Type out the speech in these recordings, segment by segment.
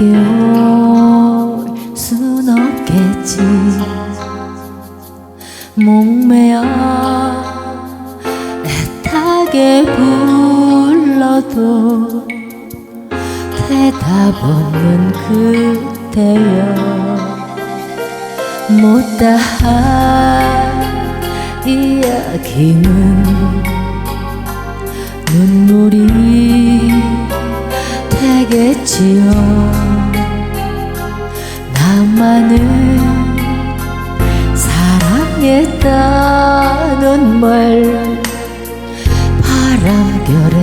내게 올 순 없겠지. 목매어 애타게 불러도 대답 없는 그대여 못다한 이야기는 되겠지요. 나만을 사랑했다는 말 바람결에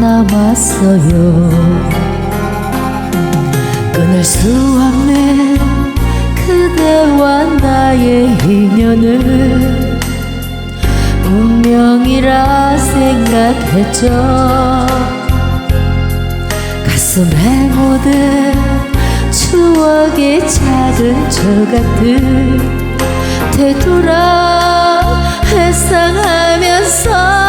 남았어요. 끊을 수 없는 그대와 나의 인연은 운명이라 생각했죠 가슴에 묻은 추억의 작은 조각들 되돌아 회상하면서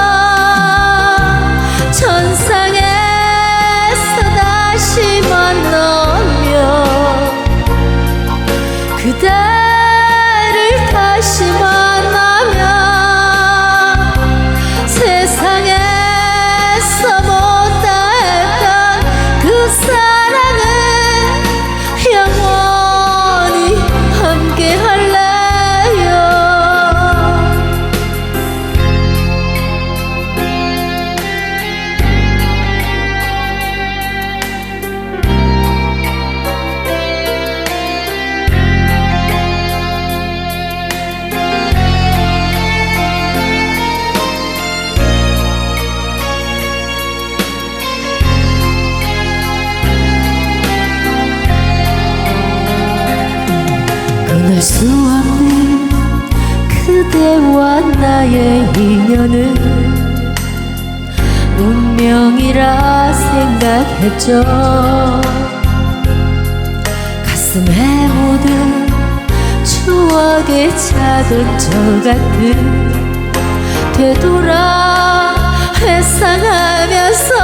그대와 나의 인연은 운명이라 생각했죠. 가슴에 묻은 추억의 작은 조각들 되돌아 회상하면서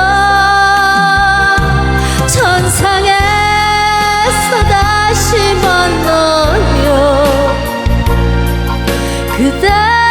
的